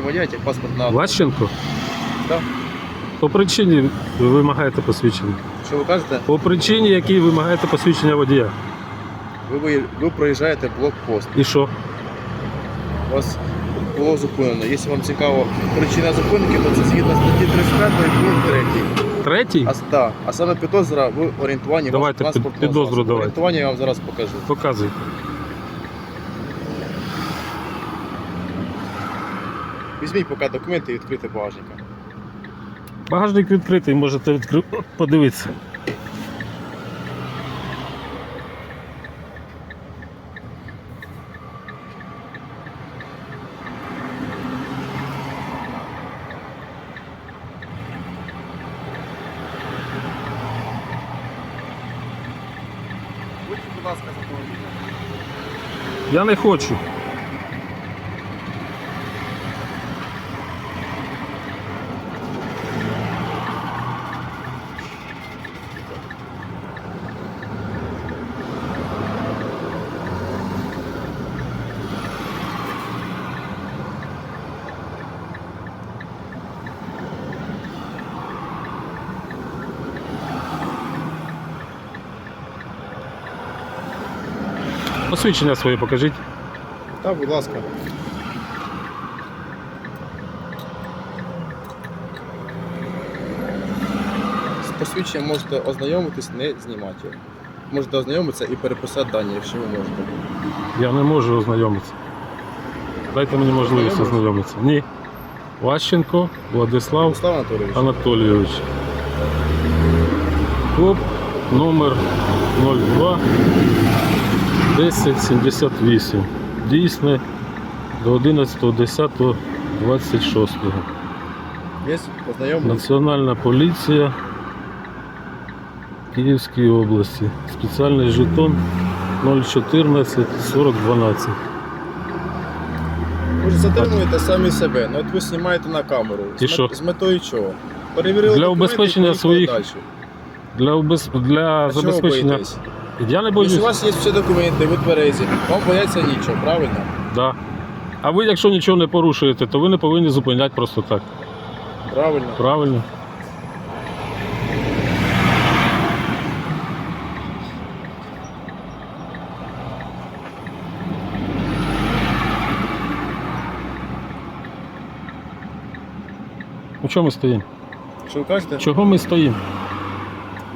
водія, як паспорт на Ващенко? Так. По причині ви вимагаєте посвідчення. Що ви кажете? По причині, якій вимагаєте посвідчення водія. Ви, ви, ви проїжджаєте блокпост. І що? Вас було зупинено. Якщо вам цікаво причина зупинки, то це згідно статті 35 пункт 3. Третій? А, да, а саме підозра в орієнтуванні Давайте вашого транспортного під- підозру засобу. давайте. Орієнтування я вам зараз покажу. Показуйте. Візьміть поки документи і відкрити багажника. Багажник відкритий, можете відкри... подивитися. Будьте, будь ласка, за. Я не хочу. Посвідчення своє покажіть. Так, будь ласка. З посвідченням можете ознайомитись, не знімати його. Можете ознайомитися і переписати дані, якщо ви можете. Я не можу ознайомитися. Дайте мені можливість Ознайомитися? ознайомитися. Ні. Ващенко Владислав Владислав Анатолійович, Анатолійович. КОП номер 02 1078. Дійсне до 11.10.26. Національна поліція Київської області. Спеціальний жетон 014 4012. Ви ж затримуєте самі себе, ну от ви знімаєте на камеру. І що? з метою чого? Перевірили Для документи і поїхали своїх далі. Для, обез... для А чого забезпечення. боїтесь? Я не Якщо у вас є всі документи, ви тверезі, вам бояться нічого, правильно? Да. А ви, якщо нічого не порушуєте, то ви не повинні зупиняти просто так. Правильно. Правильно? У чому ми стоїмо? Що ви кажете? Чого ми стоїмо?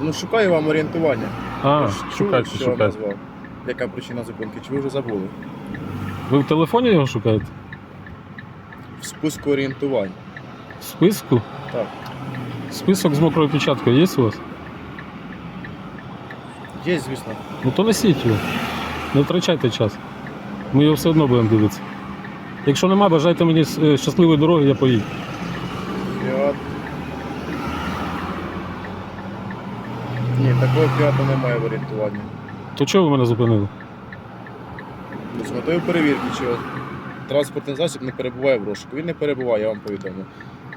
Ну шукаю вам орієнтування. А, чули, шукайте, що я шукайте. назвав? Яка причина зупинки? Чи ви вже забули? Ви в телефоні його шукаєте? В списку орієнтувань. В списку? Так. Список з мокрою печаткою є у вас? Є, звісно. Ну то несіть його. Не втрачайте час. Ми його все одно будемо дивитися. Якщо нема, бажайте мені е, щасливої дороги, я поїду. Фіат. Ні, такого фіату немає в орієнтуванні. То чого ви мене зупинили? Ну, З метою перевірки, чи транспортний засіб не перебуває в розшуку. Він не перебуває, я вам повідомлю.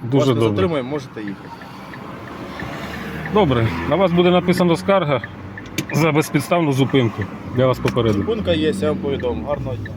Дуже Вас не добре. затримуємо, можете їхати. Добре, на вас буде написано скарга за безпідставну зупинку. Я вас попередив. Зупинка є, я вам повідомлю. Гарного дня.